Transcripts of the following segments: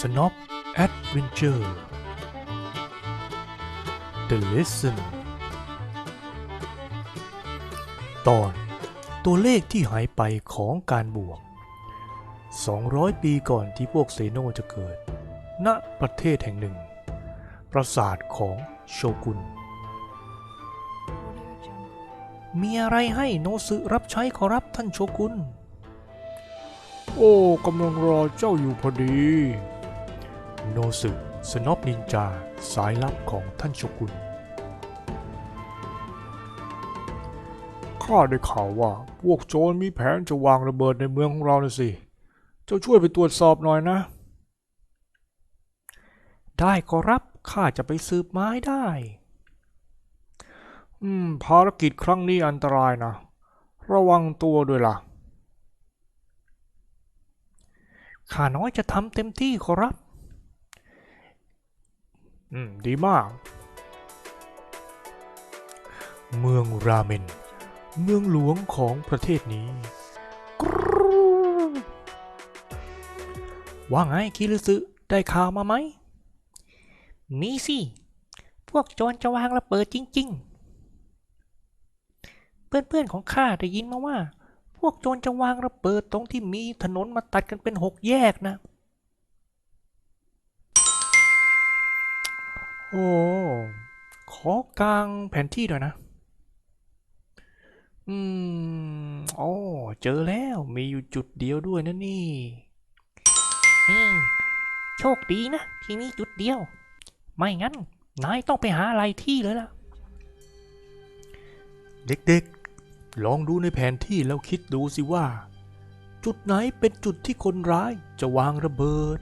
Snop Adventure The Lesson ตอนตัวเลขที่หายไปของการบวก 200 ปีก่อนที่พวกเซโนจะเกิด ณ ประเทศแห่งหนึ่ง ปราสาทของโชกุน มีอะไรให้โนสึรับใช้ขอรับท่านโชกุน โอ้ กำลังรอเจ้าอยู่พอดี โนสึสนอบนินจา สายลับของท่านโชกุน ข้าได้ข่าวว่าพวกโจรมีแผนจะวางระเบิดในเมืองของเรานะสิ เจ้าช่วยไปตรวจสอบหน่อยนะ ได้ขอรับ ข้าจะไปสืบไม้ได้ อืม ภารกิจครั้งนี้อันตรายนะ ระวังตัวด้วยล่ะ ข้าน้อยจะทำเต็มที่ขอรับ อืม ดีมาก เมืองราเมน เมืองหลวงของประเทศนี้ ว่าไงคิริสึได้ข่าวมาไหม มีสิ พวกโจรจะวางระเบิดจริง ๆ เพื่อนๆของข้าได้ยินมาว่า พวกโจรจะวางระเบิดตรงที่มีถนนมาตัดกันเป็นหกแยกนะ อ้ ขอกลางแผนที่หน่อยนะ อืมโอ้เจอแล้วมีอยู่จุดเดียวด้วยนะนี่โชคดีนะ ที่มีจุดเดียว ไม่งั้น นายต้องไปหาอะไรที่เลยล่ะ เด็กๆ ลองดูในแผนที่แล้วคิดดูสิว่า จุดไหนเป็นจุดที่คนร้ายจะวางระเบิด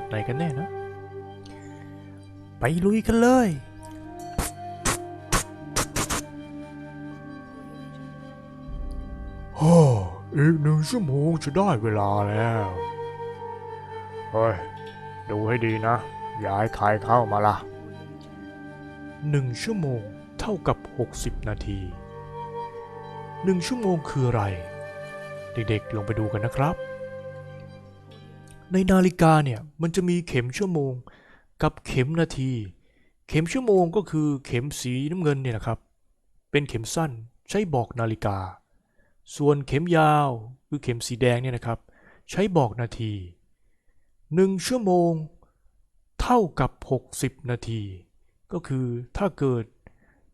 จุดไหนกันแน่นะ ไปลุยกันเลย โอ้อีกหนึ่งชั่วโมงจะได้เวลาแล้ว เฮ้ย ดูให้ดีนะ อย่าให้ใครเข้ามาละหนึ่งชั่วโมงเท่ากับ 60 นาทีหนึ่งชั่วโมงคืออะไร เด็กๆลองไปดูกันนะครับ ในนาฬิกาเนี่ยมันจะมีเข็มชั่วโมงกับเข็มนาที เข็มชั่วโมงก็คือเข็มสีน้ำเงินเนี่ยนะครับ เป็นเข็มสั้นใช้บอกนาฬิกา ส่วนเข็มยาวคือเข็มสีแดงเนี่ยนะครับ ใช้บอกนาทีหนึ่งชั่วโมง เท่ากับ 60 นาที ก็คือถ้าเกิด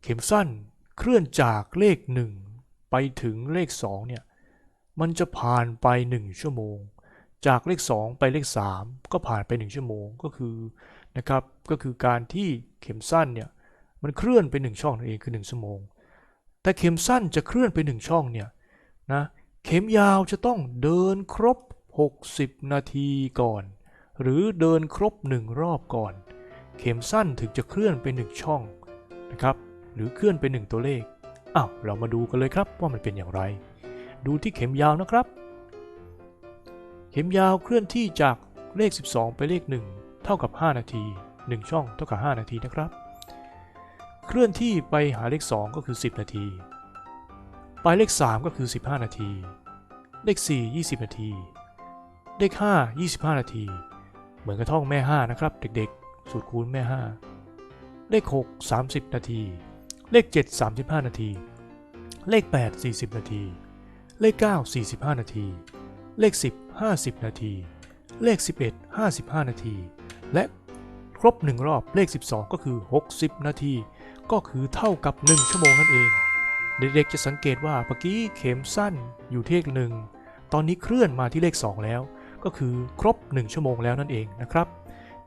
เข็มสั้นเคลื่อนจากเลข 1 ไปถึงเลข2เนี่ยมันจะผ่านไป 1 ชั่วโมง จากเลข 2 ไปเลข 3 ก็ผ่านไป 1 ชั่วโมงก็คือนะครับก็คือการที่เข็มสั้นเนี่ยมันเคลื่อนไป 1 ช่องนั่นเองคือ 1 ชั่วโมง แต่เข็มสั้นจะเคลื่อนไป 1 ช่องเนี่ยนะเข็มยาวจะต้องเดินครบ 60 นาทีก่อน หรือเดินครบ 1 รอบก่อน เข็มสั้นถึงจะเคลื่อนไป 1 ช่องนะครับหรือเคลื่อนไป 1 ตัวเลขอ้าวเรามาดูกันเลยครับว่ามันเป็นอย่างไร ดูที่เข็มยาวนะครับ เข็มยาวเคลื่อนที่จากเลข 12 ไปเลข 1 เท่ากับ 5 นาที 1 ช่องเท่ากับ 5 นาทีนะครับ เคลื่อนที่ไปหาเลข 2 ก็คือ 10 นาที ไปเลข 3 ก็คือ 15 นาที เลข 4 20 นาที เลข 5 25 นาที เหมือนกระท่องแม่ 5 นะครับ เด็กๆ สูตรคูณแม่ 5 เลข 6 30 นาที เลข 7 35 นาที เลข 8 40 นาที เลข 9 45 นาที เลข 10 50 นาที เลข 11 55 นาที และครบ 1 รอบเลข 12 ก็คือ 60 นาที ก็คือเท่ากับ 1 ชั่วโมงนั่นเอง เด็กๆจะสังเกตว่าเมื่อกี้เข็มสั้นอยู่ที่เลขหนึ่งตอนนี้เคลื่อนมาที่เลข 2 แล้ว ก็คือครบ 1 ชั่วโมงแล้วนั่นเองนะครับ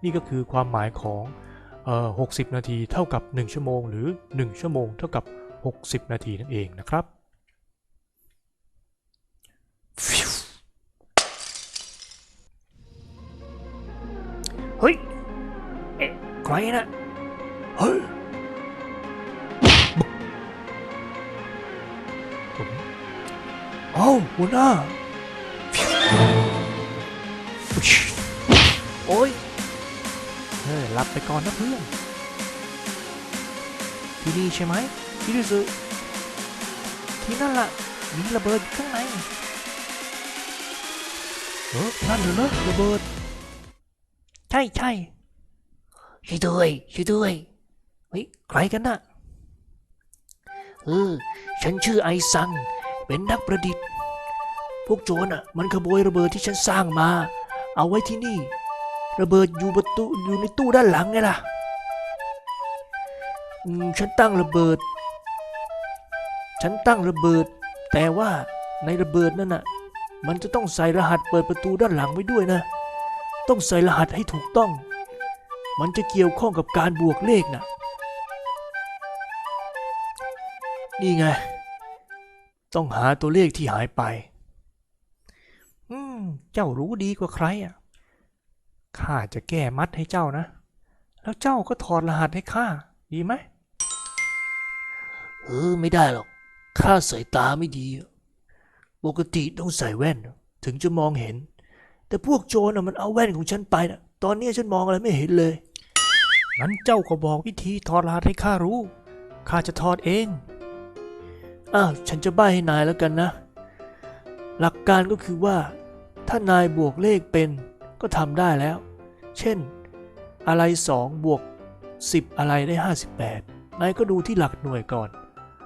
นี่ก็คือความหมายของออ60 นาทีเท่ากับ 1 ชั่วโมง หรือ 1 ชั่วโมง เท่ากับ 60 นาทีนั่นเองนะครับ เฮ้ยเอ๊ะใครนะเฮ้ยผมเอ้าหัวหน้าโอ้ยเฮ้ยหลับไปก่อนนะเพื่อนที่นี่ใช่ไหมที่ดูสึที่นั่นล่ะมีระเบิดอยู่ข้างในเออนั่นเหรอระเบิด ใช่ใช่ช่วยด้วยช่วยด้วยเฮ้ยใครกันน่ะเออฉันชื่อไอซัง เป็นนักประดิษฐ์ พวกโจรอะ มันขโมยระเบิดที่ฉันสร้างมา เอาไว้ที่นี่ ระเบิดอยู่ประตูอยู่ในตู้ด้านหลังไงล่ะฉันตั้งระเบิด ฉันตั้งระเบิด แต่ว่าในระเบิดนั่นน่ะ มันจะต้องใส่รหัสเปิดประตูด้านหลังไว้ด้วยนะ ต้องใส่รหัสให้ถูกต้อง มันจะเกี่ยวข้องกับการบวกเลขนะนี่ไง ต้องหาตัวเลขที่หายไป อืม เจ้ารู้ดีกว่าใครอะ ข้าจะแก้มัดให้เจ้านะ แล้วเจ้าก็ถอดรหัสให้ข้า ดีไหมเออไม่ได้หรอก ข้าสายตาไม่ดี ปกติต้องใส่แว่น ถึงจะมองเห็น แต่พวกโจรน่ะมันเอาแว่นของฉันไปนะตอนนี้ฉันมองอะไรไม่เห็นเลย งั้นเจ้าก็บอกวิธีถอดรหัสให้ข้ารู้ ข้าจะถอดเอง อ้าวฉันจะใบให้นายแล้วกันนะ หลักการก็คือว่า ถ้านายบวกเลขเป็นก็ทำได้แล้ว เช่น อะไร 2 บวก 10 อะไรได้ 58 นายก็ดูที่หลักหน่วยก่อน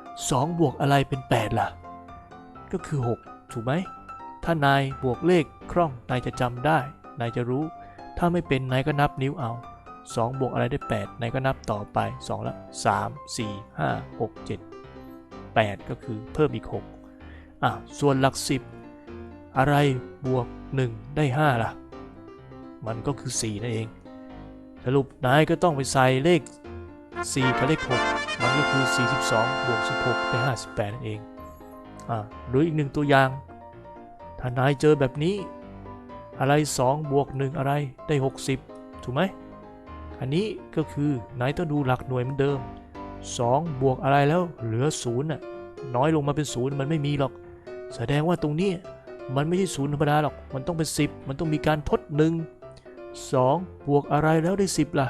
2 บวกอะไรเป็น 8 ล่ะ ก็คือ 6 ถูกไหม ถ้านายบวกเลขคล่องนายจะจำได้ นายจะรู้ ถ้าไม่เป็นนายก็นับนิ้วเอา 2 บวกอะไรได้ 8 นายก็นับต่อไป 2 ละ 3 4 5 6 7 8 ก็คือเพิ่มอีก 6 อะ ส่วนหลัก 10 อะไรบวก 1 ได้ 5 ล่ะ มันก็คือ 4 นั่นเอง สรุปนายก็ต้องไปใส่เลข 4 กับเลข 6 มันก็คือ 42 บวก 16 ได้ 58 นั่นเอง อะหรืออีกหนึ่งตัวอย่าง ถ้านายเจอแบบนี้ อะไร2บวก1อะไรได้ 60 ถูกไหม อันนี้ก็คือนายต้องดูหลักหน่วยเหมือนเดิม 2 บวกอะไรแล้วเหลือ0น่ะน้อยลงมาเป็น0มันไม่มีหรอก แสดงว่าตรงนี้มันไม่ใช่ศูนย์ธรรมดาหรอก มันต้องเป็น 10 มันต้องมีการทด1 2บวกอะไรแล้วได้ 10 ล่ะ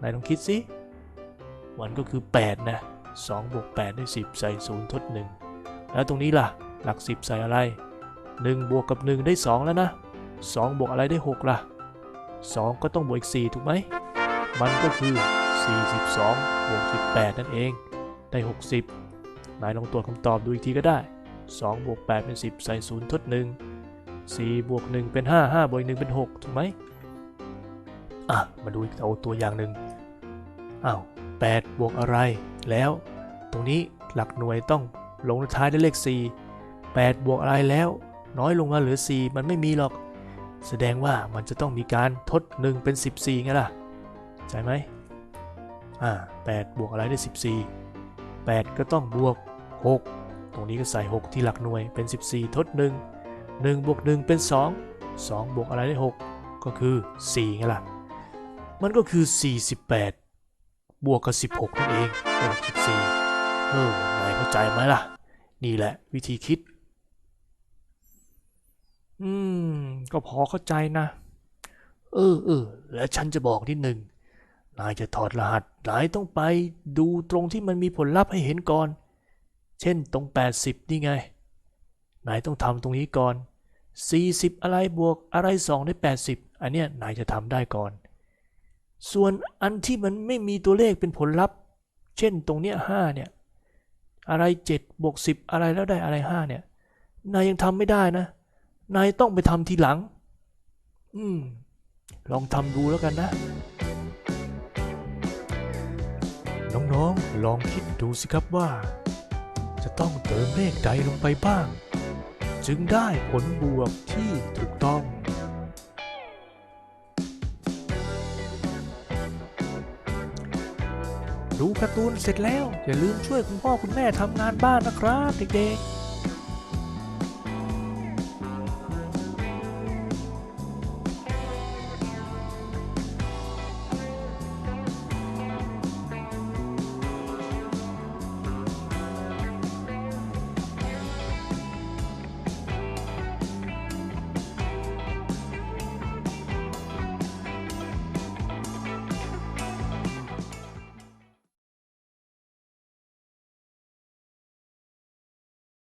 นายลองคิดสิมันก็คือ 8 นะ2บวก8ได้ 10 ใส่ 0 ทด 1 แล้วตรงนี้ล่ะ หลัก 10 ใส่อะไร 1บวกกับ 1 ได้ 2 แล้วนะ 2 บวกอะไรได้ 6 ล่ะ 2 ก็ต้องบวกอีก 4 ถูกไหม มันก็คือ 42 บวก 18 นั่นเอง ได้ 60 นายลองตรวจคำตอบดูอีกทีก็ได้ 2 บวก 8 เป็น 10 ใส่ 0 ทด 1 4 บวก 1 เป็น 5 5 บวก 1 เป็น 6 ถูกไหมอะ มาดูอีกเอาตัวอย่างหนึ่งอ้าว8บวกอะไร แล้ว ตรงนี้หลักหน่วยต้องลงท้ายด้วยเลข 4 8 บวกอะไรแล้ว น้อยลงมาเหลือ 4 มันไม่มีหรอก แสดงว่ามันจะต้องมีการทด 1 เป็น 14ไงล่ะ ใช่ไหมอ่า8บวกอะไรได้ 14 8 ก็ต้องบวก 6 ตรงนี้ก็ใส่ 6 ที่หลักหน่วยเป็น 14 ทด 1 1บวก1เป็น 2 2บวกอะไรได้ 6 ก็คือ4ไงล่ะ มันก็คือ 48 บวกกับ 16 นั่นเองเป็น14เออนายเข้าใจไหมล่ะ นี่แหละวิธีคิด อืม ก็พอเข้าใจนะ เออเออและฉันจะบอกนิดหนึ่งนายจะถอดรหัสนายต้องไปดูตรงที่มันมีผลลัพธ์ให้เห็นก่อน เช่นตรง 80 นี่ไง นายต้องทำตรงนี้ก่อน 40 อะไรบวกอะไร 2 ได้ 80 อันเนี้ยนายจะทำได้ก่อน ส่วนอันที่มันไม่มีตัวเลขเป็นผลลัพธ์ เช่นตรงเนี้ย5เนี่ย อะไร 7 บวก 10 อะไรแล้วได้อะไร 5 เนี่ย นายยังทำไม่ได้นะ นายต้องไปทำทีหลัง อืม ลองทำดูแล้วกันนะ น้องๆ ลองคิดดูสิครับว่า จะต้องเติมเลขใดลงไปบ้าง จึงได้ผลบวกที่ถูกต้องดูการ์ตูนเสร็จแล้ว อย่าลืมช่วยคุณพ่อคุณแม่ทำงานบ้านนะครับเด็กๆ